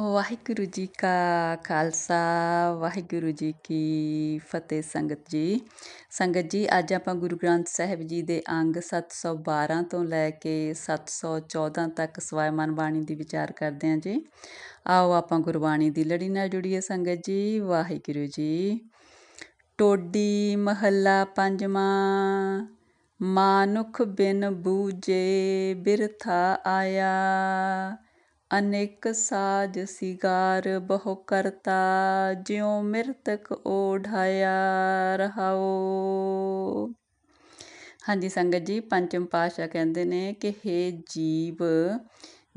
ਵਾਹਿਗੁਰੂ ਜੀ ਕਾ ਖਾਲਸਾ, ਵਾਹਿਗੁਰੂ ਜੀ ਕੀ ਫਤਿਹ ਸੰਗਤ ਜੀ। ਸੰਗਤ ਜੀ, ਅੱਜ ਆਪਾਂ ਗੁਰੂ ਗ੍ਰੰਥ ਸਾਹਿਬ ਜੀ ਦੇ ਅੰਗ 712 ਤੋਂ ਲੈ ਕੇ 714 ਤੱਕ ਸਵਾਇਮਨ ਬਾਣੀ ਦੀ ਵਿਚਾਰ ਕਰਦੇ ਹਾਂ ਜੀ। ਆਓ ਆਪਾਂ ਗੁਰਬਾਣੀ ਦੀ ਲੜੀ ਨਾਲ ਜੁੜੀਏ ਸੰਗਤ ਜੀ, ਵਾਹਿਗੁਰੂ ਜੀ। ਟੋਡੀ ਮਹੱਲਾ ਪੰਜਵਾਂ, ਮਾਨੁਖ ਬਿਨ ਬੂਜੇ ਬਿਰਥਾ ਆਇਆ। ਅਨੇਕ ਸਾਜ ਸਿਗਾਰ ਬਹੁ ਕਰਤਾ, ਜਿਉ ਮਿਰਤਕ ਓਢਾਇਆ ਰਹਾਓ। ਹਾਂਜੀ ਸੰਗਤ ਜੀ, ਪੰਚਮ ਪਾਸ਼ਾ ਕਹਿੰਦੇ ਨੇ ਕਿ हे ਜੀਵ,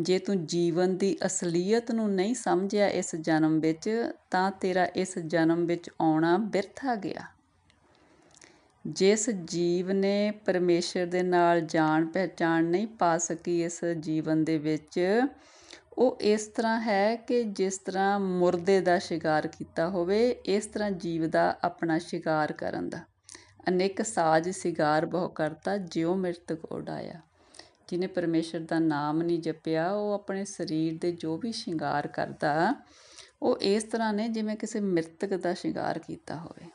ਜੇ ਤੂੰ ਜੀਵਨ ਦੀ ਅਸਲੀਅਤ ਨੂੰ ਨਹੀਂ ਸਮਝਿਆ ਇਸ ਜਨਮ ਵਿੱਚ, ਤਾਂ ਤੇਰਾ ਇਸ ਜਨਮ ਵਿੱਚ ਆਉਣਾ ਬਿਰਥਾ ਗਿਆ। ਜਿਸ ਜੀਵ ਨੇ ਪਰਮੇਸ਼ਰ ਦੇ ਨਾਲ ਜਾਣ ਪਹਿਚਾਣ ਨਹੀਂ ਪਾ ਸਕੀ ਇਸ ਜੀਵਨ ਦੇ ਵਿੱਚ ਉਹ ਇਸ ਤਰ੍ਹਾਂ ਹੈ ਕਿ ਜਿਸ ਤਰ੍ਹਾਂ ਮੁਰਦੇ ਦਾ ਸ਼ਿਕਾਰ ਕੀਤਾ ਹੋਵੇ, ਇਸ ਤਰ੍ਹਾਂ ਜੀਵ ਦਾ ਆਪਣਾ ਸ਼ਿਕਾਰ ਕਰਨ ਦਾ। ਅਨੇਕ ਸਾਜ ਸ਼ਿਗਾਰ ਬਹੁ ਕਰਤਾ, ਜਿਉ ਮਿਰਤਕ ਉਡਾਇਆ ਜਿਨੇ ਪਰਮੇਸ਼ਰ ਦਾ ਨਾਮ ਨਹੀਂ ਜਪਿਆ, ਉਹ ਆਪਣੇ ਸਰੀਰ ਦੇ ਜੋ ਵੀ ਸ਼ਿੰਗਾਰ ਕਰਦਾ, ਉਹ ਇਸ ਤਰ੍ਹਾਂ ਨੇ ਜਿਵੇਂ ਕਿਸੇ ਮਿਰਤਕ ਦਾ ਸ਼ਿੰਗਾਰ ਕੀਤਾ ਹੋਵੇ।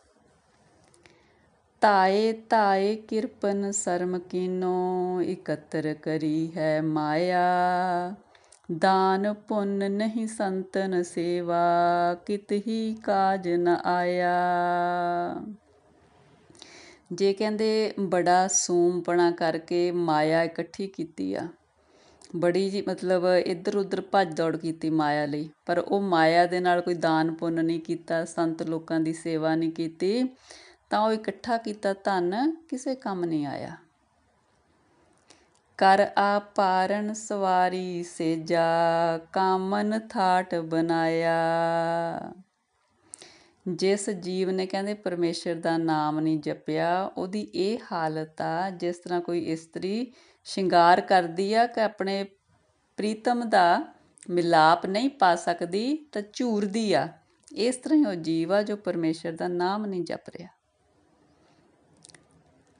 ਤਾਏ ਤਾਏ ਕਿਰਪਨ ਸਰਮ ਕੀਨੋ, ਇਕੱਤਰ ਕਰੀ ਹੈ ਮਾਇਆ। ਦਾਨ ਪੁੰਨ ਨਹੀਂ ਸੰਤਨ ਸੇਵਾ, ਕਿਤ ਹੀ ਕਾਜ ਨ ਆਇਆ। ਜੇ ਕਹਿੰਦੇ ਬੜਾ ਸੂਮਪਣਾ ਕਰਕੇ ਮਾਇਆ ਇਕੱਠੀ ਕੀਤੀ ਆ, ਬੜੀ ਜੀ ਮਤਲਬ ਇੱਧਰ ਉੱਧਰ ਭੱਜ ਦੌੜ ਕੀਤੀ ਮਾਇਆ ਲਈ, ਪਰ ਉਹ ਮਾਇਆ ਦੇ ਨਾਲ ਕੋਈ ਦਾਨ ਪੁੰਨ ਨਹੀਂ ਕੀਤਾ, ਸੰਤ ਲੋਕਾਂ ਦੀ ਸੇਵਾ ਨਹੀਂ ਕੀਤੀ, ਤਾਂ ਉਹ ਇਕੱਠਾ ਕੀਤਾ ਧਨ, ਕਿਸੇ ਕੰਮ ਨਹੀਂ ਆਇਆ। ਕਰ ਆ ਪਾਰਨ ਸਵਾਰੀ ਸੇਜਾ, ਕਾਮਨ ਥਾਟ ਬਨਾਇਆ ਜਿਸ ਜੀਵ ਨੇ ਕਹਿੰਦੇ ਪਰਮੇਸ਼ਰ ਦਾ ਨਾਮ ਨਹੀਂ ਜਪਿਆ, ਉਹਦੀ ਇਹ ਹਾਲਤ ਆ, ਜਿਸ ਤਰ੍ਹਾਂ ਕੋਈ ਇਸਤਰੀ ਸ਼ਿੰਗਾਰ ਕਰਦੀ ਆ ਕਿ ਆਪਣੇ ਪ੍ਰੀਤਮ ਦਾ ਮਿਲਾਪ ਨਹੀਂ ਪਾ ਸਕਦੀ, ਤਾਂ ਝੂਰਦੀ ਆ। ਇਸ ਤਰ੍ਹਾਂ ਹੀ ਉਹ ਜੀਵ ਆ ਜੋ ਪਰਮੇਸ਼ਰ ਦਾ ਨਾਮ ਨਹੀਂ ਜਪ ਰਿਹਾ।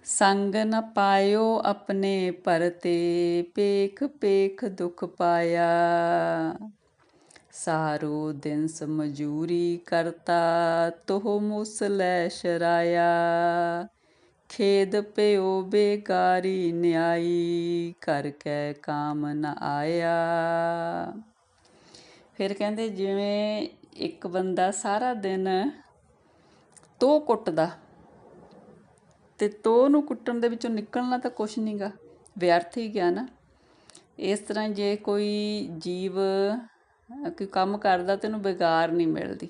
ਸੰਗ ਨ ਪਾਇਓ ਆਪਣੇ ਪਰਤੇ ਪੇਖ ਪੇਖ ਦੁਖ ਪਾਇਆ। ਸਾਰੋ ਦਿਨ ਸਮਜੂਰੀ ਕਰਤਾ, ਤੋਹ ਮੁਸ ਲੈ ਸ਼ਰਾਇਆ। ਖੇਦ ਪਿਓ ਬੇਕਾਰੀ ਨਿਆਈ ਕਰ ਕੈ ਕਾਮ ਨ ਆਇਆ। ਫਿਰ ਕਹਿੰਦੇ ਜਿਵੇਂ ਇੱਕ ਬੰਦਾ ਸਾਰਾ ਦਿਨ ਤੋ ਕੁੱਟਦਾ ਤੇ ਤੋ ਨੂੰ ਕੁੱਟਣ ਦੇ ਵਿੱਚੋਂ ਨਿਕਲਣਾ ਤਾਂ ਕੁਛ ਨਹੀਂਗਾ ਵਿਅਰਥ ਹੀ ਗਿਆ ਨਾ। ਇਸ ਤਰ੍ਹਾਂ ਜੇ ਕੋਈ ਜੀਵ ਕੋਈ ਕੰਮ ਕਰਦਾ ਤੇ ਉਹਨੂੰ ਬੇਗਾਰ ਨਹੀਂ ਮਿਲਦੀ।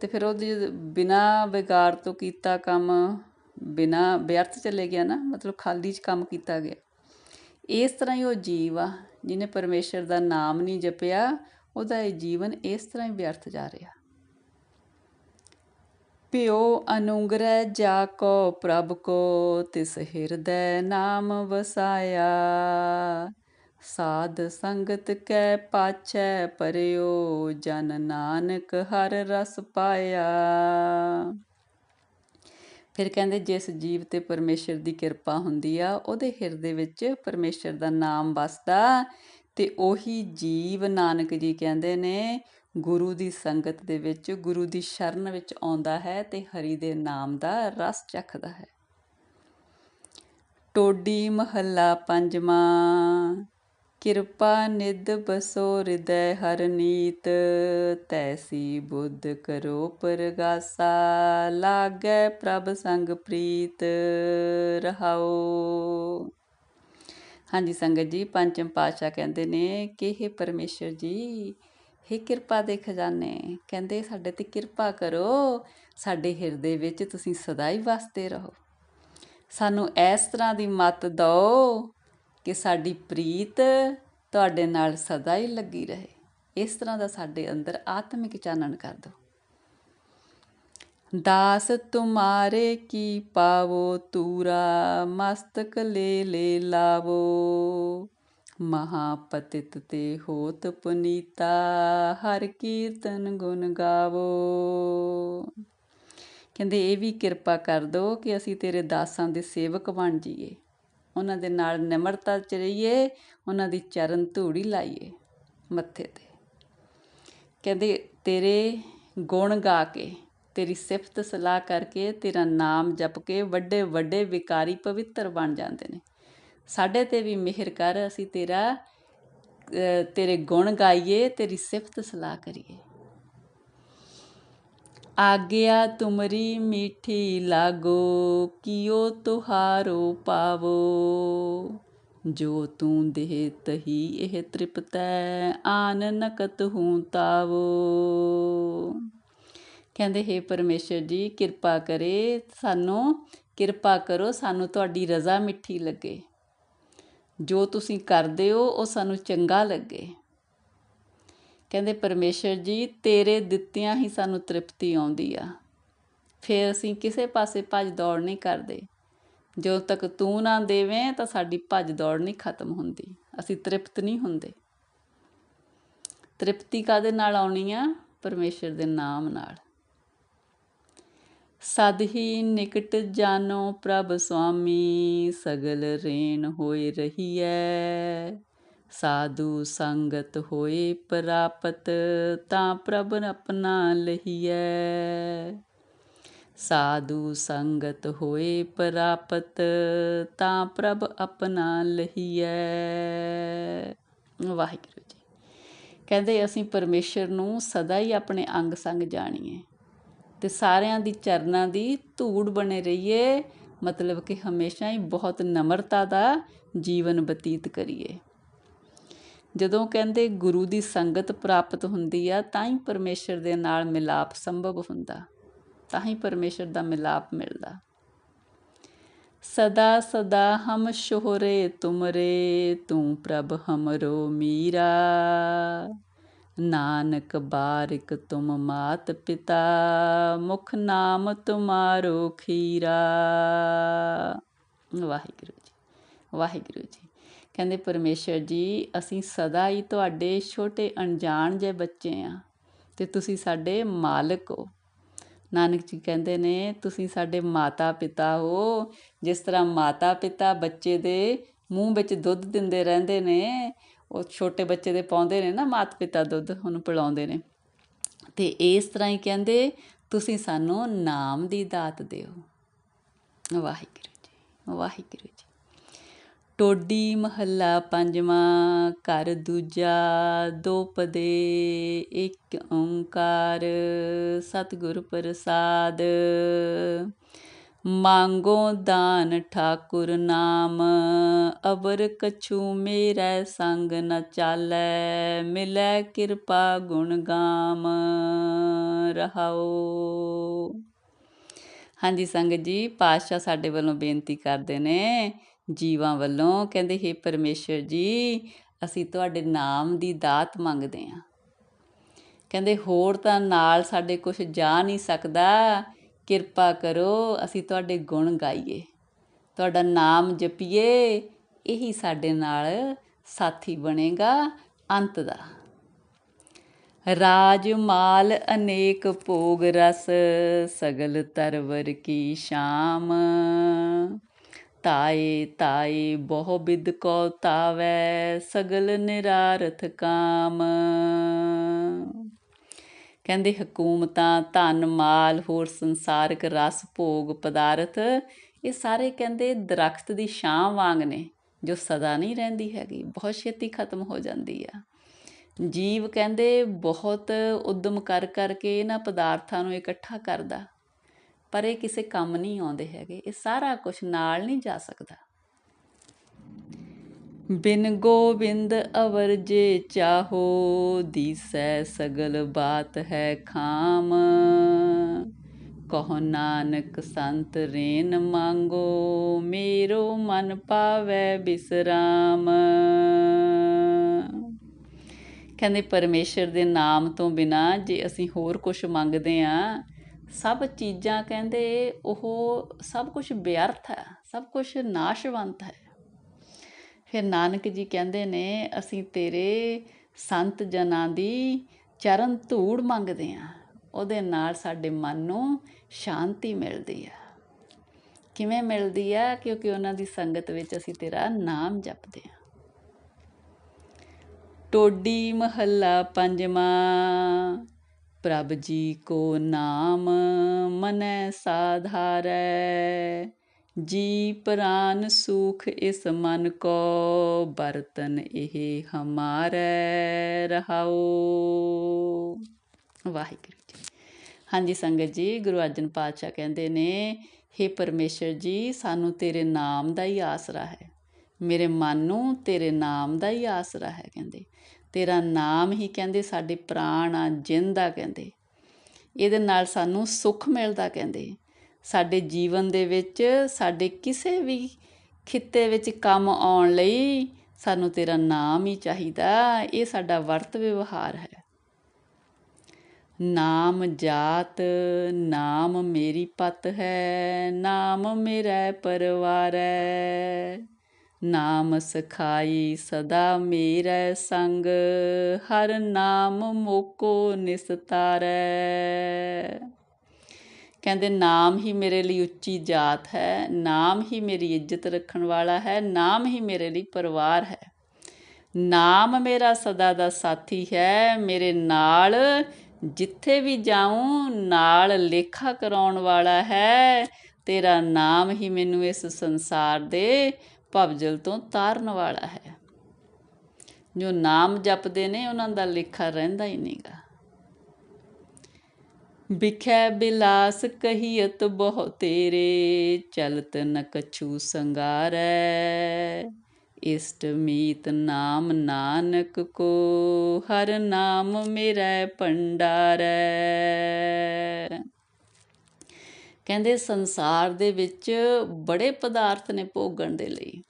ਤੇ ਫਿਰ ਉਹਦੀ ਬਿਨਾ ਬੇਗਾਰ ਤੋਂ ਕੀਤਾ ਕੰਮ, ਬਿਨਾ ਵਿਅਰਥ ਚਲੇ ਗਿਆ ਨਾ, ਮਤਲਬ ਖਾਲੀ 'ਚ ਕੰਮ ਕੀਤਾ ਗਿਆ। ਇਸ ਤਰ੍ਹਾਂ ਹੀ ਉਹ ਜੀਵ ਆ, ਜਿਹਨੇ ਪਰਮੇਸ਼ਰ ਦਾ ਨਾਮ ਨਹੀਂ ਜਪਿਆ, ਉਹਦਾ ਇਹ ਜੀਵਨ ਇਸ ਤਰ੍ਹਾਂ ਹੀ ਵਿਅਰਥ ਜਾ ਰਿਹਾ। ਪਿਓ ਅਨੁਗ੍ਰਹਿ ਜਾ ਕੋ ਪ੍ਰਭ ਕੋ ਤਿਸ ਹਿਰਦੈ ਨਾਮ ਵਸਾਇਆ। ਸਾਧ ਸੰਗਤ ਕੈ ਪਾਛੈ ਪਰਿਓ, ਜਨ ਨਾਨਕ ਹਰ ਰਸ ਪਾਇਆ। ਫਿਰ ਕਹਿੰਦੇ ਜਿਸ ਜੀਵ ਤੇ ਪਰਮੇਸ਼ਰ ਦੀ ਕਿਰਪਾ ਹੁੰਦੀ ਆ, ਉਹਦੇ ਹਿਰਦੇ ਵਿੱਚ ਪਰਮੇਸ਼ਰ ਦਾ ਨਾਮ ਵਸਦਾ ਤੇ ਉਹੀ ਜੀਵ ਨਾਨਕ ਜੀ ਕਹਿੰਦੇ ਨੇ ਗੁਰੂ ਦੀ ਸੰਗਤ ਦੇ ਵਿੱਚ, ਗੁਰੂ ਦੀ ਸ਼ਰਨ ਵਿੱਚ ਆਉਂਦਾ ਹੈ ਤੇ ਹਰੀ ਦੇ ਨਾਮ ਦਾ ਰਸ ਚਖਦਾ ਹੈ। ਟੋਡੀ ਮਹੱਲਾ ਪੰਜਵਾਂ, ਕਿਰਪਾ ਨਿਦ ਬਸੋ ਹਿਰਦੈ ਹਰ ਨੀਤ, ਤੈਸੀ ਬੁੱਧ ਕਰੋ ਪਰਗਾਸਾ, ਲਾਗੈ ਪ੍ਰਭ ਸੰਗ ਪ੍ਰੀਤ ਰਹਾਓ ਹਾਂਜੀ ਸੰਗਤ ਜੀ, ਪੰਚਮ ਪਾਤਸ਼ਾਹ ਕਹਿੰਦੇ ਨੇ ਕਿ ਇਹ ਪਰਮੇਸ਼ਰ ਜੀ हे ਕਿਰਪਾ ਦੇ ਖਜ਼ਾਨੇ। ਕਹਿੰਦੇ, ਸਾਡੇ ਤੇ ਕਿਰਪਾ ਕਰੋ, ਸਾਡੇ ਹਿਰਦੇ ਵਿੱਚ ਤੁਸੀਂ ਸਦਾ ਹੀ ਵਸਦੇ ਰਹੋ। ਸਾਨੂੰ ਇਸ ਤਰ੍ਹਾਂ ਦੀ ਮਤ ਦਿਓ ਕਿ ਸਾਡੀ ਪ੍ਰੀਤ ਤੁਹਾਡੇ ਨਾਲ ਸਦਾ ਹੀ ਲੱਗੀ ਰਹੇ। ਇਸ ਤਰ੍ਹਾਂ ਦਾ ਸਾਡੇ ਅੰਦਰ ਆਤਮਿਕ ਚਾਨਣ ਕਰ ਦਿਓ। ਦਾਸ ਤੁਮਾਰੇ ਕੀ ਪਾਵੋ, ਤੂਰਾ ਮਸਤਕ ਲੈ ਲੈ ਲਾਵੋ। ਮਹਾਪਤਿਤ ਤੇ ਹੋਤ ਪੁਨੀਤਾ, ਹਰ ਕੀਰਤਨ ਗੁਣ ਗਾਵੋ। ਕਹਿੰਦੇ, ਇਹ ਵੀ ਕਿਰਪਾ ਕਰ ਦੋ ਕਿ ਅਸੀਂ ਤੇਰੇ ਦਾਸਾਂ ਦੇ ਸੇਵਕ ਬਣ ਜਾਈਏ। ਉਹਨਾਂ ਦੇ ਨਾਲ ਨਿਮਰਤਾ ਚ ਰਹੀਏ, ਉਹਨਾਂ ਦੀ ਚਰਨ ਧੂੜੀ ਲਾਈਏ ਮੱਥੇ ਤੇ। ਕਹਿੰਦੇ, ਤੇਰੇ ਗੁਣ ਗਾ ਕੇ, ਤੇਰੀ ਸਿਫਤ ਸਲਾਹ ਕਰਕੇ, ਤੇਰਾ ਨਾਮ ਜਪ ਕੇ ਵੱਡੇ ਵੱਡੇ ਵਿਕਾਰੀ ਪਵਿੱਤਰ ਬਣ ਜਾਂਦੇ ਨੇ। ਸਾਡੇ ਤੇ ਵੀ ਮਿਹਰ ਕਰ, ਅਸੀਂ ਤੇਰਾ ਤੇਰੇ ਗੁਣ ਗਾਈਏ, ਤੇਰੀ ਸਿਫਤ ਸਲਾਹ ਕਰੀਏ। ਆਗਿਆ ਤੁਮਰੀ ਮੀਠੀ ਲਾਗੋ, ਕਿਓ ਤੁਹਾਰੋ ਪਾਵੋ। ਜੋ ਤੂੰ ਦੇਹ ਤਹੀ, ਇਹ ਤ੍ਰਿਪਤੈ ਆਨ ਨਕਤ ਹੂੰ ਤਾਵੋ। ਕਹਿੰਦੇ, ਹੈ ਪਰਮੇਸ਼ਰ ਜੀ, ਕਿਰਪਾ ਕਰੇ ਸਾਨੂੰ, ਕਿਰਪਾ ਕਰੋ ਸਾਨੂੰ ਤੁਹਾਡੀ ਰਜ਼ਾ ਮਿੱਠੀ ਲੱਗੇ। ਜੋ ਤੁਸੀਂ ਕਰਦੇ ਹੋ, ਉਹ ਸਾਨੂੰ ਚੰਗਾ ਲੱਗੇ। ਕਹਿੰਦੇ, ਪਰਮੇਸ਼ਰ ਜੀ, ਤੇਰੇ ਦਿੱਤਿਆਂ ਹੀ ਸਾਨੂੰ ਤ੍ਰਿਪਤੀ ਆਉਂਦੀ ਆ। ਫਿਰ ਅਸੀਂ ਕਿਸੇ ਪਾਸੇ ਭੱਜ ਦੌੜ ਨਹੀਂ ਕਰਦੇ। ਜਦੋਂ ਤੱਕ ਤੂੰ ਨਾ ਦੇਵੇਂ, ਤਾਂ ਸਾਡੀ ਭੱਜ ਦੌੜ ਨਹੀਂ ਖਤਮ ਹੁੰਦੀ। ਅਸੀਂ ਤ੍ਰਿਪਤ ਨਹੀਂ ਹੁੰਦੇ। ਤ੍ਰਿਪਤੀ ਕਾਦੇ ਨਾਲ ਆਉਣੀ ਆ? ਪਰਮੇਸ਼ਰ ਦੇ ਨਾਮ ਨਾਲ। ਸਦ ਹੀ ਨਿਕਟ ਜਾਨੋ ਪ੍ਰਭ ਸੁਆਮੀ, ਸਗਲ ਰੇਣ ਹੋਏ ਰਹੀਐ। ਸਾਧੂ ਸੰਗਤ ਹੋਏ ਪ੍ਰਾਪਤ, ਤਾਂ ਪ੍ਰਭ ਆਪਣਾ ਲਹੀਐ। ਸਾਧੂ ਸੰਗਤ ਹੋਏ ਪ੍ਰਾਪਤ, ਤਾਂ ਪ੍ਰਭ ਆਪਣਾ ਲਹੀਐ। ਵਾਹਿਗੁਰੂ ਜੀ। ਕਹਿੰਦੇ ਅਸੀਂ ਪਰਮੇਸ਼ਰ ਨੂੰ ਸਦਾ ਹੀ ਆਪਣੇ ਅੰਗ ਸੰਗ ਜਾਣੀਏ ਅਤੇ ਸਾਰਿਆਂ ਦੀ ਚਰਨਾਂ ਦੀ ਧੂੜ ਬਣੇ ਰਹੀਏ। ਮਤਲਬ ਕਿ ਹਮੇਸ਼ਾ ਹੀ ਬਹੁਤ ਨਮਰਤਾ ਦਾ ਜੀਵਨ ਬਤੀਤ ਕਰੀਏ। ਜਦੋਂ ਕਹਿੰਦੇ ਗੁਰੂ ਦੀ ਸੰਗਤ ਪ੍ਰਾਪਤ ਹੁੰਦੀ ਆ, ਤਾਂ ਹੀ ਪਰਮੇਸ਼ਰ ਦੇ ਨਾਲ ਮਿਲਾਪ ਸੰਭਵ ਹੁੰਦਾ, ਤਾਂ ਹੀ ਪਰਮੇਸ਼ਰ ਦਾ ਮਿਲਾਪ ਮਿਲਦਾ। ਸਦਾ ਸਦਾ ਹਮ ਸ਼ੋਹਰੇ ਤੁਮਰੇ, ਤੂੰ ਪ੍ਰਭ ਹਮਰੋ ਮੀਰਾ। ਨਾਨਕ ਬਾਰਿਕ ਤੁਮ ਮਾਤ ਪਿਤਾ, ਮੁਖ ਨਾਮ ਤੁਮਾਰੋ ਖੀਰਾ। ਵਾਹਿਗੁਰੂ ਜੀ ਵਾਹਿਗੁਰੂ ਜੀ। ਕਹਿੰਦੇ ਪਰਮੇਸ਼ਰ ਜੀ, ਅਸੀਂ ਸਦਾ ਹੀ ਤੁਹਾਡੇ ਛੋਟੇ ਅਣਜਾਣ ਜੇ ਬੱਚੇ ਆ ਤੇ ਤੁਸੀਂ ਸਾਡੇ ਮਾਲਕ ਹੋ। ਨਾਨਕ ਜੀ ਕਹਿੰਦੇ ਨੇ, ਤੁਸੀਂ ਸਾਡੇ ਮਾਤਾ ਪਿਤਾ ਹੋ। ਜਿਸ ਤਰ੍ਹਾਂ ਮਾਤਾ ਪਿਤਾ ਬੱਚੇ ਦੇ ਮੂੰਹ ਵਿੱਚ ਦੁੱਧ ਦਿੰਦੇ ਰਹਿੰਦੇ ਨੇ ਉਹ ਛੋਟੇ ਬੱਚੇ ਦੇ ਪਾਉਂਦੇ ਨੇ ਨਾ, ਮਾਤਾ ਪਿਤਾ ਦੁੱਧ, ਉਹਨੂੰ ਪਿਲਾਉਂਦੇ ਨੇ। ਤੇ ਇਸ ਤਰ੍ਹਾਂ ਹੀ ਕਹਿੰਦੇ, ਤੁਸੀਂ ਸਾਨੂੰ ਨਾਮ ਦੀ ਦਾਤ ਦਿਓ। ਵਾਹਿਗੁਰੂ ਜੀ ਵਾਹਿਗੁਰੂ ਜੀ। ਟੋਡੀ ਮਹੱਲਾ ਪੰਜਵਾਂ, ਘਰ ਦੂਜਾ ਦੋਪਦੇ ਇੱਕ ਓੰਕਾਰ, ਸਤਿਗੁਰ ਪ੍ਰਸਾਦ। ਮੰਗੋ ਦਾਨ ਠਾਕੁਰ ਨਾਮ ਅਬਰ ਕਛੂ ਮੇਰੇ ਸੰਗ ਨ ਚਾਲੈ, ਮਿਲੈ ਕਿਰਪਾ ਗੁਣ ਗਾਮ ਰਹਾਓ ਹਾਂਜੀ ਸੰਗਤ ਜੀ, ਪਾਤਸ਼ਾਹ ਸਾਡੇ ਵੱਲੋਂ ਬੇਨਤੀ ਕਰਦੇ ਨੇ, ਜੀਵਾਂ ਵੱਲੋਂ, ਕਹਿੰਦੇ हे ਪਰਮੇਸ਼ਰ ਜੀ, ਅਸੀਂ ਤੁਹਾਡੇ ਨਾਮ ਦੀ ਦਾਤ ਮੰਗਦੇ ਹਾਂ। ਕਹਿੰਦੇ, ਹੋਰ ਤਾਂ ਨਾਲ ਸਾਡੇ ਕੁਝ ਜਾ ਨਹੀਂ ਸਕਦਾ। ਕਿਰਪਾ ਕਰੋ, ਅਸੀਂ ਤੁਹਾਡੇ ਗੁਣ ਗਾਈਏ। ਤੁਹਾਡਾ ਨਾਮ ਜਪੀਏ, ਇਹੀ ਸਾਡੇ ਨਾਲ ਸਾਥੀ ਬਣੇਗਾ ਅੰਤ ਦਾ। ਰਾਜ ਮਾਲ ਅਨੇਕ ਭੋਗ ਰਸ, ਸਗਲ ਤਰਵਰ ਕੀ ਸ਼ਾਮ। ਤਾਏ ਤਾਏ, ਬਹੁ ਬਿਦ ਕੋ ਤਾਵੈ, ਸਗਲ ਨਿਰਾਰਥ ਕਾਮ। ਕਹਿੰਦੇ ਹਕੂਮਤਾਂ, ਧਨ, ਮਾਲ, ਹੋਰ ਸੰਸਾਰਿਕ ਰਸ, ਭੋਗ, ਪਦਾਰਥ, ਇਹ ਸਾਰੇ ਕਹਿੰਦੇ ਦਰਖਤ ਦੀ ਛਾਂ ਵਾਂਗ ਨੇ, ਜੋ ਸਦਾ ਨਹੀਂ ਰਹਿੰਦੀ ਹੈਗੀ, ਬਹੁਤ ਛੇਤੀ ਖਤਮ ਹੋ ਜਾਂਦੀ ਆ। ਜੀਵ ਕਹਿੰਦੇ ਬਹੁਤ ਉਦਮ ਕਰ ਕਰਕੇ ਇਹਨਾਂ ਪਦਾਰਥਾਂ ਨੂੰ ਇਕੱਠਾ ਕਰਦਾ, ਪਰ ਇਹ ਕਿਸੇ ਕੰਮ ਨਹੀਂ ਆਉਂਦੇ ਹੈਗੇ, ਇਹ ਸਾਰਾ ਕੁਝ ਨਾਲ ਨਹੀਂ ਜਾ ਸਕਦਾ। ਬਿਨ ਗੋਬਿੰਦ ਅਵਰ ਜੇ ਚਾਹੋ, ਦੀਸੈ ਸਗਲ ਬਾਤ ਹੈ ਖਾਮ। ਕਹੋ ਨਾਨਕ ਸੰਤ ਰੇਨ ਮੰਗੋ, ਮੇਰੋ ਮਨ ਪਾਵੈ ਬਿਸਰਾਮ। ਕਹਿੰਦੇ ਪਰਮੇਸ਼ਰ ਦੇ ਨਾਮ ਤੋਂ ਬਿਨਾ ਜੇ ਅਸੀਂ ਹੋਰ ਕੁਝ ਮੰਗਦੇ ਆ, ਸਭ ਚੀਜ਼ਾਂ ਕਹਿੰਦੇ ਉਹ ਸਭ ਕੁਝ ਵਿਅਰਥ ਹੈ, ਸਭ ਕੁਝ ਨਾਸ਼ਵੰਤ ਹੈ। ਫਿਰ ਨਾਨਕ ਜੀ ਕਹਿੰਦੇ ਨੇ, ਅਸੀਂ ਤੇਰੇ ਸੰਤ ਜਨਾਂ ਦੀ ਚਰਨ ਧੂੜ ਮੰਗਦੇ ਆ ਉਹਦੇ ਨਾਲ ਸਾਡੇ ਮਨ ਨੂੰ ਸ਼ਾਂਤੀ ਮਿਲਦੀ ਆ। ਕਿਵੇਂ ਮਿਲਦੀ ਆ? ਕਿਉਂਕਿ ਉਹਨਾਂ ਦੀ ਸੰਗਤ ਵਿੱਚ ਅਸੀਂ ਤੇਰਾ ਨਾਮ ਜਪਦੇ ਆ ਟੋਡੀ ਮਹੱਲਾ ਪੰਜਵਾਂ, ਪ੍ਰਭ ਜੀ ਕੋ ਨਾਮ ਮਨੈ ਸਾਧਾਰੈ। ਜੀ ਪ੍ਰਾਨ ਸੁਖ ਇਸ ਮਨ ਕੋ, ਬਰਤਨ ਇਹ ਹਮਾਰੈ ਰਹਾਓ ਵਾਹਿਗੁਰੂ ਜੀ। ਹਾਂਜੀ ਸੰਗਤ ਜੀ, ਗੁਰੂ ਅਰਜਨ ਪਾਤਸ਼ਾਹ ਕਹਿੰਦੇ ਨੇ हे ਪਰਮੇਸ਼ਰ ਜੀ, ਸਾਨੂੰ ਤੇਰੇ ਨਾਮ ਦਾ ਹੀ ਆਸਰਾ ਹੈ। ਮੇਰੇ ਮਨ ਨੂੰ ਤੇਰੇ ਨਾਮ ਦਾ ਹੀ ਆਸਰਾ ਹੈ ਕਹਿੰਦੇ। ਤੇਰਾ ਨਾਮ ਹੀ ਕਹਿੰਦੇ, ਸਾਡੇ ਪ੍ਰਾਣ ਆ ਜਿੰਦ ਆ ਕਹਿੰਦੇ। ਇਹਦੇ ਨਾਲ ਸਾਨੂੰ ਸੁੱਖ ਮਿਲਦਾ ਕਹਿੰਦੇ। ਸਾਡੇ ਜੀਵਨ ਦੇ ਵਿੱਚ, ਸਾਡੇ ਕਿਸੇ ਵੀ ਖਿੱਤੇ ਵਿੱਚ ਕੰਮ ਆਉਣ ਲਈ ਸਾਨੂੰ ਤੇਰਾ ਨਾਮ ਹੀ ਚਾਹੀਦਾ। ਇਹ ਸਾਡਾ ਵਰਤ ਵਿਵਹਾਰ ਹੈ। ਨਾਮ ਜਾਤ, ਨਾਮ ਮੇਰੀ ਪਤ ਹੈ, ਨਾਮ ਮੇਰਾ ਪਰਿਵਾਰ ਹੈ। ਨਾਮ ਸਖਾਈ ਸਦਾ ਮੇਰਾ ਸੰਗ, ਹਰ ਨਾਮ ਮੋਕੋ ਨਿਸਤਾਰੈ ਕਹਿੰਦੇ, ਨਾਮ ਹੀ ਮੇਰੇ ਲਈ ਉੱਚੀ ਜਾਤ ਹੈ, ਨਾਮ ਹੀ ਮੇਰੀ ਇੱਜ਼ਤ ਰੱਖਣ ਵਾਲਾ ਹੈ, ਨਾਮ ਹੀ ਮੇਰੇ ਲਈ ਪਰਿਵਾਰ ਹੈ। ਨਾਮ ਮੇਰਾ ਸਦਾ ਦਾ ਸਾਥੀ ਹੈ, ਮੇਰੇ ਨਾਲ ਜਿੱਥੇ ਵੀ ਜਾਉਂ, ਨਾਲ ਲੇਖਾ ਕਰਾਉਣ ਵਾਲਾ ਹੈ। ਤੇਰਾ ਨਾਮ ਹੀ ਮੈਨੂੰ ਇਸ ਸੰਸਾਰ ਦੇ ਭਵਜਲ ਤੋਂ ਤਾਰਨ ਵਾਲਾ ਹੈ। ਜੋ ਨਾਮ ਜਪਦੇ ਨੇ, ਉਹਨਾਂ ਦਾ ਲੇਖਾ ਰਹਿੰਦਾ ਹੀ ਨਹੀਂਗਾ ਬਿਖੈ ਬਿਲਾਸ ਕਹੀਅਤ ਬਹੁ ਤੇਰੇ, ਚਲਤ ਨ ਕਛੂ ਸੰਗਾਰੈ। ਇਸ਼ਟ ਮੀਤ ਨਾਮ ਨਾਨਕ ਕੋ, ਹਰ ਨਾਮ ਮੇਰਾ ਭੰਡਾਰੈ। ਕਹਿੰਦੇ ਸੰਸਾਰ ਦੇ ਵਿੱਚ ਬੜੇ ਪਦਾਰਥ ਨੇ ਭੋਗਣ ਦੇ ਲਈ,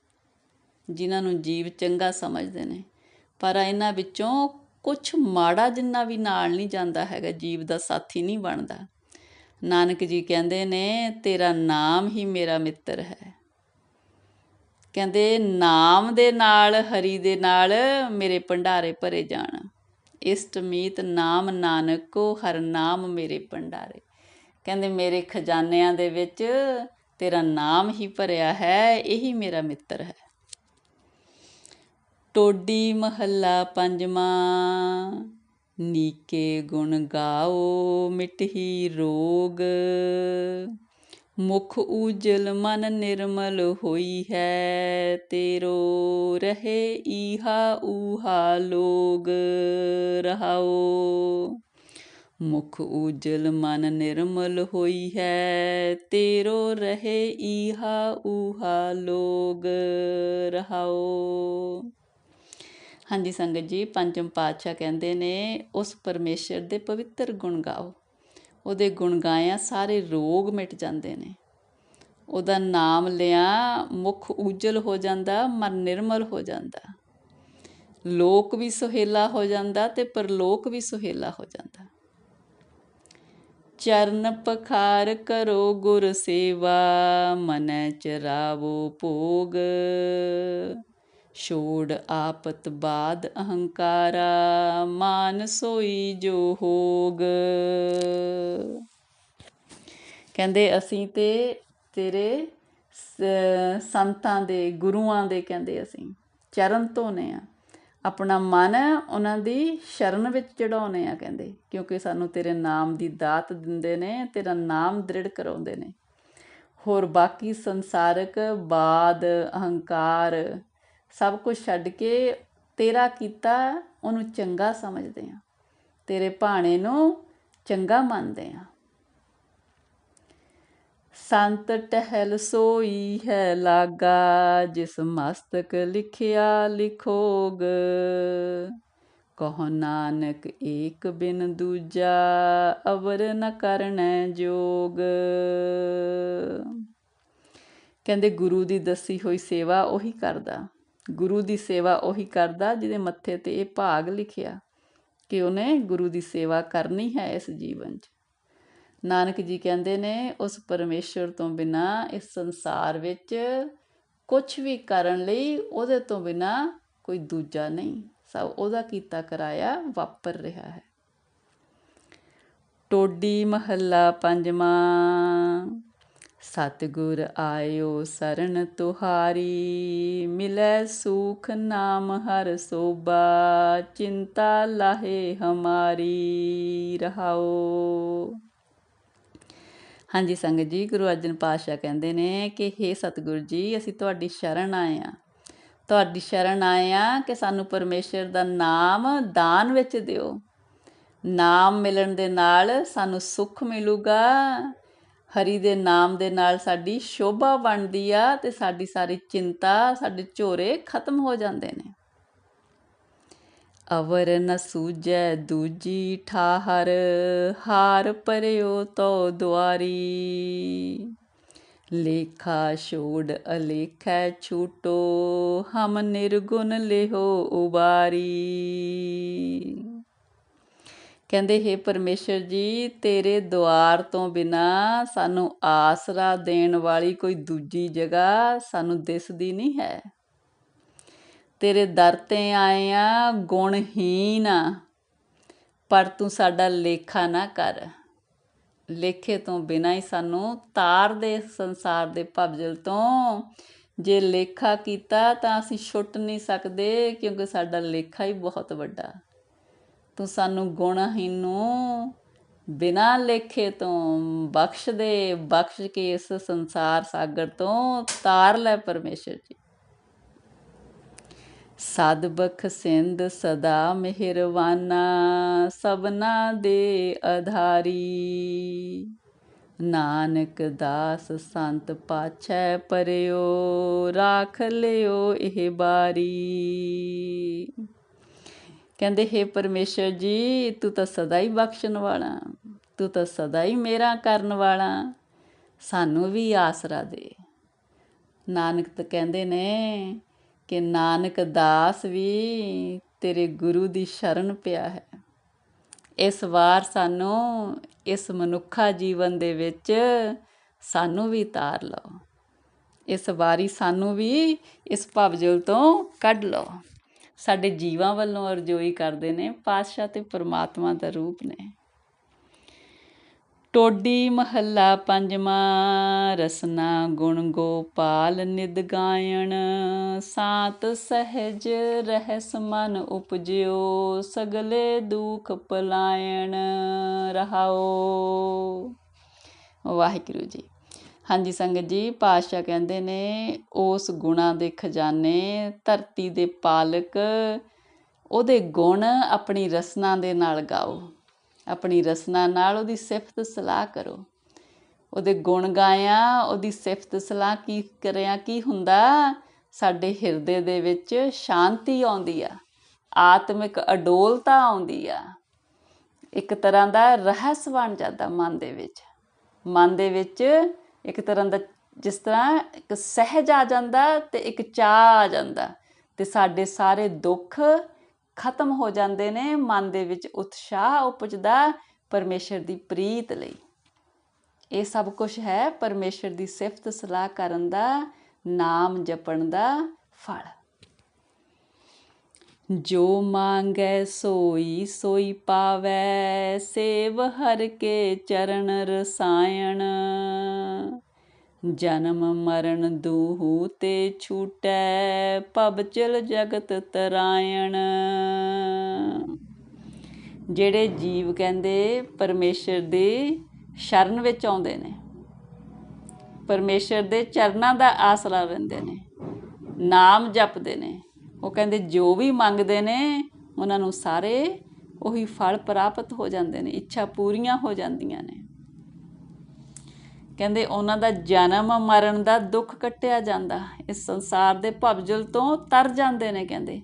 ਜਿਨ੍ਹਾਂ ਨੂੰ ਜੀਵ ਚੰਗਾ ਸਮਝਦੇ ਨੇ। ਪਰ ਇਹਨਾਂ ਵਿੱਚੋਂ ਕੁਛ ਮਾੜਾ ਜਿੰਨਾ ਵੀ ਨਾਲ ਨਹੀਂ ਜਾਂਦਾ ਹੈਗਾ, ਜੀਵ ਦਾ ਸਾਥੀ ਨਹੀਂ ਬਣਦਾ। ਨਾਨਕ ਜੀ ਕਹਿੰਦੇ ਨੇ, ਤੇਰਾ ਨਾਮ ਹੀ ਮੇਰਾ ਮਿੱਤਰ ਹੈ। ਕਹਿੰਦੇ, ਨਾਮ ਦੇ ਨਾਲ, ਹਰੀ ਦੇ ਨਾਲ ਮੇਰੇ ਭੰਡਾਰੇ ਭਰੇ ਜਾਣ। ਇਸ਼ਟ ਮੀਤ ਨਾਮ ਨਾਨਕ ਕੋ ਹਰ ਨਾਮ ਮੇਰੇ ਭੰਡਾਰੇ। ਕਹਿੰਦੇ, ਮੇਰੇ ਖਜ਼ਾਨਿਆਂ ਦੇ ਵਿੱਚ ਤੇਰਾ ਨਾਮ ਹੀ ਭਰਿਆ ਹੈ, ਇਹੀ ਮੇਰਾ ਮਿੱਤਰ ਹੈ। ਟੋਡੀ ਮਹੱਲਾ ਪੰਜਵਾਂ। ਨੀਕੇ ਗੁਣ ਗਾਓ ਮਿਟਹੀ ਰੋਗ। ਮੁਖ ਉਜਲ ਮਨ ਨਿਰਮਲ ਹੋਈ ਹੈ, ਤੇਰੋ ਰਹੇ ਈਹਾ ਊਹਾ ਲੋਗ ਰਹਾਓ। ਮੁਖ ਉਜਲ ਮਨ ਨਿਰਮਲ ਹੋਈ ਹੈ, ਤੇਰੋ ਰਹੇ ਈਹਾ ਊਹਾ ਲੋਗ ਰਹਾਓ। ਹਾਂਜੀ ਸੰਗਤ ਜੀ ਪੰਚਮ ਪਾਤਸ਼ਾਹ ਕਹਿੰਦੇ ਨੇ, ਉਸ ਪਰਮੇਸ਼ਰ ਦੇ ਪਵਿੱਤਰ ਗੁਣ ਗਾਓ। ਉਹਦੇ ਗੁਣ ਗਾਇਆ ਸਾਰੇ ਰੋਗ ਮਿਟ ਜਾਂਦੇ ਨੇ। ਉਹਦਾ ਨਾਮ ਲਿਆ, ਮੁਖ ਉਜਲ ਹੋ ਜਾਂਦਾ, ਮਨ ਨਿਰਮਲ ਹੋ ਜਾਂਦਾ। ਲੋਕ ਵੀ ਸੁਹੇਲਾ ਹੋ ਜਾਂਦਾ ਤੇ ਪਰਲੋਕ ਵੀ ਸੁਹੇਲਾ ਹੋ ਜਾਂਦਾ। ਚਰਨ ਪਖਾਰ ਕਰੋ ਗੁਰ ਸੇਵਾ, ਮਨੈ ਚਰਾਵੋ ਭੋਗ। ਛੋੜ ਆਪਤ ਬਾਦ ਅਹੰਕਾਰਾ, ਮਾਨ ਸੋਈ ਜੋ ਹੋਗ। ਕਹਿੰਦੇ ਅਸੀਂ ਤੇ ਤੇਰੇ ਸੰਤਾਂ ਦੇ ਗੁਰੂਆਂ ਦੇ ਕਹਿੰਦੇ ਅਸੀਂ, ਚਰਨ ਧੋਨੇ ਆ। ਆਪਣਾ ਮਨ ਉਹਨਾਂ ਦੀ ਸ਼ਰਨ ਵਿੱਚ ਚੜਾਉਨੇ ਆ ਕਹਿੰਦੇ, ਕਿਉਂਕਿ ਸਾਨੂੰ ਤੇਰੇ ਨਾਮ ਦੀ ਦਾਤ ਦਿੰਦੇ ਨੇ, ਤੇਰਾ ਨਾਮ ਦ੍ਰਿੜ ਕਰਾਉਂਦੇ ਨੇ। ਹੋਰ ਬਾਕੀ ਸੰਸਾਰਕ ਬਾਦ ਅਹੰਕਾਰ ਸਭ ਕੁਝ ਛੱਡ ਕੇ ਤੇਰਾ ਕੀਤਾ, ਉਹਨੂੰ ਚੰਗਾ ਸਮਝਦੇ ਆ ਤੇਰੇ ਭਾਣੇ ਨੂੰ ਚੰਗਾ ਮੰਨਦੇ ਆ ਸੰਤ ਟਹਿਲ ਸੋਈ ਹੈ ਲਾਗਾ, ਜਿਸ ਮਸਤਕ ਲਿਖਿਆ ਲਿਖੋਗ। ਕਹੋ ਨਾਨਕ ਏਕ ਬਿਨ ਦੂਜਾ, ਅਵਰ ਨ ਕਰਨੈ ਜੋਗ। ਕਹਿੰਦੇ ਗੁਰੂ ਦੀ ਦੱਸੀ ਹੋਈ ਸੇਵਾ ਉਹੀ ਕਰਦਾ। ਗੁਰੂ ਦੀ ਸੇਵਾ ਉਹੀ ਕਰਦਾ ਜਿਹਦੇ ਮੱਥੇ ਤੇ ਇਹ ਭਾਗ ਲਿਖਿਆ ਕਿ ਉਹਨੇ ਗੁਰੂ ਦੀ ਸੇਵਾ ਕਰਨੀ ਹੈ ਇਸ ਜੀਵਨ 'ਚ। ਨਾਨਕ ਜੀ ਕਹਿੰਦੇ ਨੇ, ਉਸ ਪਰਮੇਸ਼ਰ ਤੋਂ ਬਿਨਾ ਇਸ ਸੰਸਾਰ ਵਿੱਚ ਕੁਝ ਵੀ ਕਰਨ ਲਈ ਉਹਦੇ ਤੋਂ ਬਿਨਾ ਕੋਈ ਦੂਜਾ ਨਹੀਂ। ਸਭ ਉਹਦਾ ਕੀਤਾ ਕਰਾਇਆ ਵਾਪਰ ਰਿਹਾ ਹੈ। ਟੋਡੀ ਮਹੱਲਾ ਪੰਜਵਾਂ। ਸਤਿਗੁਰ ਆਇਓ ਸਰਨ ਤੁਹਾਰੀ, ਮਿਲੈ ਸੁਖ ਨਾਮ ਹਰ ਸੋਭਾ, ਚਿੰਤਾ ਲਾਹੇ ਹਮਾਰੀ, ਰਹਾਓ। ਹਾਂਜੀ, ਸੰਗਤ ਜੀ, ਗੁਰੂ ਅਰਜਨ ਪਾਤਸ਼ਾਹ ਕਹਿੰਦੇ ਨੇ ਕਿ हे ਸਤਿਗੁਰ ਜੀ, ਅਸੀਂ ਤੁਹਾਡੀ ਸ਼ਰਨ ਆਏ ਆ ਤੁਹਾਡੀ ਸ਼ਰਨ ਆਏ ਆ ਕਿ ਸਾਨੂੰ ਪਰਮੇਸ਼ਰ ਦਾ ਨਾਮ ਦਾਨ ਵਿੱਚ ਦਿਓ। ਨਾਮ ਮਿਲਣ ਦੇ ਨਾਲ ਸਾਨੂੰ ਸੁੱਖ ਮਿਲੂਗਾ ਹਰੀ ਦੇ ਨਾਮ ਦੇ ਨਾਲ ਸਾਡੀ ਸ਼ੋਭਾ ਬਣਦੀ ਆ ਤੇ ਸਾਡੀ ਸਾਰੀ ਚਿੰਤਾ, ਸਾਡੇ ਝੋਰੇ ਖਤਮ ਹੋ ਜਾਂਦੇ ਨੇ। ਅਵਰ ਨ ਸੂਜੈ ਦੂਜੀ ਠਾਹਰ, ਹਾਰ ਪਰਿਓ ਤੋ ਦੁਆਰੀ। ਲੇਖਾ ਛੋੜ ਅਲੇਖੈ ਛੂਟੋ, ਹਮ ਨਿਰਗੁਣ ਲਿਹੋ ਉਬਾਰੀ। ਕਹਿੰਦੇ, ਹੈ ਪਰਮੇਸ਼ਰ ਜੀ, ਤੇਰੇ ਦੁਆਰ ਤੋਂ ਬਿਨਾ ਸਾਨੂੰ ਆਸਰਾ ਦੇਣ ਵਾਲੀ ਕੋਈ ਦੂਜੀ ਜਗ੍ਹਾ ਸਾਨੂੰ ਦਿਸਦੀ ਨਹੀਂ ਹੈ। ਤੇਰੇ ਦਰ ਤੇ ਆਏ ਆ ਗੁਣਹੀਨ ਪਰ ਤੂੰ ਸਾਡਾ ਲੇਖਾ ਨਾ ਕਰ। ਲੇਖੇ ਤੋਂ ਬਿਨਾ ਹੀ ਸਾਨੂੰ ਤਾਰ ਦੇ ਸੰਸਾਰ ਦੇ ਭਵਜਲ ਤੋਂ ਜੇ ਲੇਖਾ ਕੀਤਾ ਤਾਂ ਅਸੀਂ ਛੁੱਟ ਨਹੀਂ ਸਕਦੇ, ਕਿਉਂਕਿ ਸਾਡਾ ਲੇਖਾ ਹੀ ਬਹੁਤ ਵੱਡਾ। ਤੂੰ ਸਾਨੂੰ ਗੁਣਹੀਨ ਨੂੰ ਬਿਨਾ ਲੇਖੇ ਤੋਂ ਬਖਸ਼ ਦੇ, ਬਖਸ਼ ਕੇ ਇਸ ਸੰਸਾਰ ਸਾਗਰ ਤੋਂ ਤਾਰ ਲੈ ਪਰਮੇਸ਼ਰ ਜੀ। ਸਦ ਬਖਸਿੰਦ ਸਦਾ ਮਿਹਰਵਾਨਾ ਸਬਨਾ ਦੇ ਆਧਾਰੀ ਨਾਨਕ ਦਾਸ ਸੰਤ ਪਾਛੈ ਪਰਿਓ, ਰਾਖ ਲਿਓ ਇਹ ਬਾਰੀ। ਕਹਿੰਦੇ, ਹੈ ਪਰਮੇਸ਼ਰ ਜੀ, ਤੂੰ ਤਾਂ ਸਦਾ ਹੀ ਬਖਸ਼ਣ ਵਾਲਾ, ਤੂੰ ਤਾਂ ਸਦਾ ਹੀ ਮੇਰਾ ਕਰਨ ਵਾਲਾ, ਸਾਨੂੰ ਵੀ ਆਸਰਾ ਦੇ। ਨਾਨਕ ਤਾਂ ਕਹਿੰਦੇ ਨੇ ਕਿ ਨਾਨਕ ਦਾਸ ਵੀ ਤੇਰੇ ਗੁਰੂ ਦੀ ਸ਼ਰਨ ਪਿਆ ਹੈ। ਇਸ ਵਾਰ ਸਾਨੂੰ, ਇਸ ਮਨੁੱਖਾ ਜੀਵਨ ਦੇ ਵਿੱਚ ਸਾਨੂੰ ਵੀ ਤਾਰ ਲਓ। ਇਸ ਵਾਰੀ ਸਾਨੂੰ ਵੀ ਇਸ ਭਵਜਲ ਤੋਂ ਕੱਢ ਲਓ। ਸਾਡੇ ਜੀਵਾਂ ਵੱਲੋਂ ਅਰਜ਼ੋਈ ਕਰਦੇ ਨੇ, ਪਾਤਸ਼ਾਹ ਤੇ ਪਰਮਾਤਮਾ ਦਾ ਰੂਪ ਨੇ। ਟੋਡੀ ਮਹੱਲਾ ਪੰਜਵਾਂ, ਰਸਨਾ ਗੁਣ ਗੋਪਾਲ ਨਿਦ ਗਾਇਣ। ਸਾਤ ਸਹਿਜ ਰਹਿਸ ਮਨ ਉਪਜਿਓ, ਸਗਲੇ ਦੁਖ ਪਲਾਇਣ ਰਹਾਓ। ਵਾਹਿਗੁਰੂ ਜੀ ਹਾਂਜੀ, ਸੰਗਤ ਜੀ, ਪਾਤਸ਼ਾਹ ਕਹਿੰਦੇ ਨੇ, ਉਸ ਗੁਣਾ ਦੇ ਖਜ਼ਾਨੇ, ਧਰਤੀ ਦੇ ਪਾਲਕ, ਉਹਦੇ ਗੁਣ ਆਪਣੀ ਰਸਨਾ ਦੇ ਨਾਲ ਗਾਓ। ਆਪਣੀ ਰਸਨਾ ਨਾਲ ਉਹਦੀ ਸਿਫਤ ਸਲਾਹ ਕਰੋ। ਉਹਦੇ ਗੁਣ ਗਾਇਆ, ਉਹਦੀ ਸਿਫਤ ਸਲਾਹ ਕੀ ਕਰਿਆ, ਕੀ ਹੁੰਦਾ? ਸਾਡੇ ਹਿਰਦੇ ਦੇ ਵਿੱਚ ਸ਼ਾਂਤੀ ਆਉਂਦੀ ਆ, ਆਤਮਿਕ ਅਡੋਲਤਾ ਆਉਂਦੀ ਆ। ਇੱਕ ਤਰ੍ਹਾਂ ਦਾ ਰਹੱਸ ਬਣ ਜਾਂਦਾ ਮਨ ਦੇ ਵਿੱਚ। ਮਨ ਦੇ ਵਿੱਚ ਇੱਕ ਤਰ੍ਹਾਂ ਦਾ ਜਿਸ ਤਰ੍ਹਾਂ ਇੱਕ ਸਹਿਜ ਆ ਜਾਂਦਾ ਤੇ ਇੱਕ ਚਾਹ ਆ ਜਾਂਦਾ ਤੇ ਸਾਡੇ ਸਾਰੇ ਦੁੱਖ ਖਤਮ ਹੋ ਜਾਂਦੇ ਨੇ, ਮਨ ਦੇ ਵਿੱਚ ਉਤਸ਼ਾਹ ਉਪਜਦਾ ਪਰਮੇਸ਼ਰ ਦੀ ਪ੍ਰੀਤ ਲਈ। ਇਹ ਸਭ ਕੁਝ ਹੈ ਪਰਮੇਸ਼ਰ ਦੀ ਸਿਫਤ ਸਲਾਹ ਕਰਨ ਦਾ, ਨਾਮ ਜਪਣ ਦਾ ਫਲ। ਜੋ ਮੰਗੈ ਸੋਈ ਸੋਈ ਪਾਵੈ, ਸੇਵ ਹਰ ਕੇ ਚਰਨ ਰਸਾਇਣ। ਜਨਮ ਮਰਨ ਦੂਹੂ ਤੇ ਛੂਟੈ ਪਬ ਚਲ ਜਗਤ ਤਰਾਇਣ। ਜਿਹੜੇ ਜੀਵ ਕਹਿੰਦੇ ਪਰਮੇਸ਼ਰ ਦੀ ਸ਼ਰਨ ਵਿੱਚ ਆਉਂਦੇ ਨੇ, ਪਰਮੇਸ਼ਰ ਦੇ ਚਰਨਾਂ ਦਾ ਆਸਰਾ ਲੈਂਦੇ ਨੇ, ਨਾਮ ਜਪਦੇ ਨੇ ਉਹ ਕਹਿੰਦੇ ਜੋ ਵੀ ਮੰਗਦੇ ਨੇ, ਉਹਨਾਂ ਨੂੰ ਸਾਰੇ ਉਹੀ ਫਲ ਪ੍ਰਾਪਤ ਹੋ ਜਾਂਦੇ ਨੇ, ਇੱਛਾ ਪੂਰੀਆਂ ਹੋ ਜਾਂਦੀਆਂ ਨੇ। ਕਹਿੰਦੇ ਉਹਨਾਂ ਦਾ ਜਨਮ ਮਰਨ ਦਾ ਦੁੱਖ ਕੱਟਿਆ ਜਾਂਦਾ, ਇਸ ਸੰਸਾਰ ਦੇ ਭਵਜਲ ਤੋਂ ਤਰ ਜਾਂਦੇ ਨੇ ਕਹਿੰਦੇ।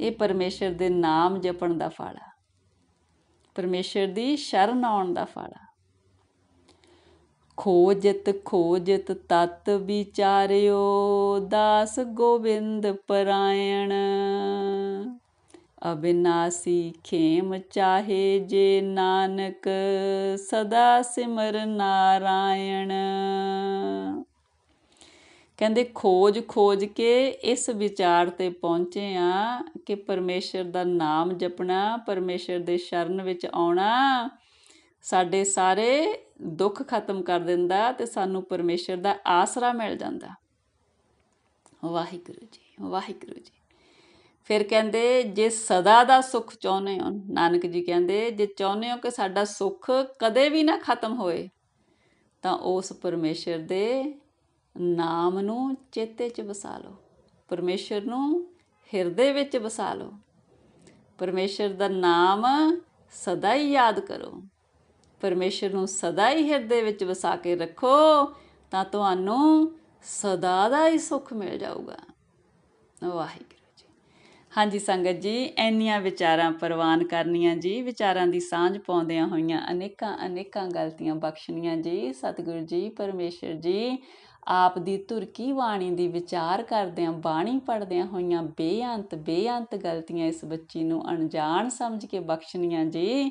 ਇਹ ਪਰਮੇਸ਼ਰ ਦੇ ਨਾਮ ਜਪਣ ਦਾ ਫਲ ਆ। ਪਰਮੇਸ਼ਰ ਦੀ ਸ਼ਰਨ ਆਉਣ ਦਾ ਫਲ ਆ। ਖੋਜਤ ਖੋਜਤ ਤਤ ਵਿਚਾਰਿਓ ਦਾਸ ਗੋਬਿੰਦ ਪਰਾਇਣ। ਅਬਿਨਾਸੀ ਖੇਮ ਚਾਹੇ ਜੇ ਨਾਨਕ, ਸਦਾ ਸਿਮਰ ਨਾਰਾਇਣ। ਕਹਿੰਦੇ ਖੋਜ ਖੋਜ ਕੇ ਇਸ ਵਿਚਾਰ ਤੇ ਪਹੁੰਚੇ ਆ ਕਿ ਪਰਮੇਸ਼ਰ ਦਾ ਨਾਮ ਜਪਣਾ, ਪਰਮੇਸ਼ਰ ਦੇ ਸ਼ਰਨ ਵਿੱਚ ਆਉਣਾ, ਸਾਡੇ ਸਾਰੇ ਦੁੱਖ ਖਤਮ ਕਰ ਦਿੰਦਾ ਤੇ ਸਾਨੂੰ ਪਰਮੇਸ਼ਰ ਦਾ ਆਸਰਾ ਮਿਲ ਜਾਂਦਾ। ਵਾਹਿਗੁਰੂ ਜੀ ਵਾਹਿਗੁਰੂ ਜੀ। ਫਿਰ ਕਹਿੰਦੇ, ਜੇ ਸਦਾ ਦਾ ਸੁੱਖ ਚਾਹੁੰਦੇ ਹੋ, ਨਾਨਕ ਜੀ ਕਹਿੰਦੇ, ਜੇ ਚਾਹੁੰਦੇ ਹੋ ਕਿ ਸਾਡਾ ਸੁੱਖ ਕਦੇ ਵੀ ਨਾ ਖਤਮ ਹੋਏ, ਤਾਂ ਉਸ ਪਰਮੇਸ਼ਰ ਦੇ ਨਾਮ ਨੂੰ ਚੇਤੇ 'ਚ ਵਸਾ ਲਓ। ਪਰਮੇਸ਼ਰ ਨੂੰ ਹਿਰਦੇ ਵਿੱਚ ਵਸਾ ਲਓ। ਪਰਮੇਸ਼ਰ ਦਾ ਨਾਮ ਸਦਾ ਹੀ ਯਾਦ ਕਰੋ। ਪਰਮੇਸ਼ਰ ਨੂੰ ਸਦਾ ਹੀ ਹਿਰਦੇ ਵਿੱਚ ਵਸਾ ਕੇ ਰੱਖੋ, ਤਾਂ ਤੁਹਾਨੂੰ ਸਦਾ ਦਾ ਹੀ ਸੁੱਖ ਮਿਲ ਜਾਊਗਾ। ਵਾਹਿਗੁਰੂ ਜੀ। ਹਾਂਜੀ ਸੰਗਤ ਜੀ ਐਨੀਆਂ ਵਿਚਾਰਾਂ ਪ੍ਰਵਾਨ ਕਰਨੀਆਂ ਜੀ, ਵਿਚਾਰਾਂ ਦੀ ਸਾਂਝ ਪਾਉਂਦਿਆਂ ਹੋਈਆਂ ਅਨੇਕਾਂ ਅਨੇਕਾਂ ਗਲਤੀਆਂ ਬਖਸ਼ਣੀਆਂ ਜੀ। ਸਤਿਗੁਰੂ ਜੀ, ਪਰਮੇਸ਼ਰ ਜੀ, ਆਪ ਦੀ ਤੁਰਕੀ ਬਾਣੀ ਦੀ ਵਿਚਾਰ ਕਰਦਿਆਂ, ਬਾਣੀ ਪੜਦਿਆਂ ਹੋਈਆਂ ਬੇਅੰਤ ਬੇਅੰਤ ਗਲਤੀਆਂ ਇਸ ਬੱਚੀ ਨੂੰ ਅਣਜਾਣ ਸਮਝ ਕੇ ਬਖਸ਼ਣੀਆਂ ਜੀ।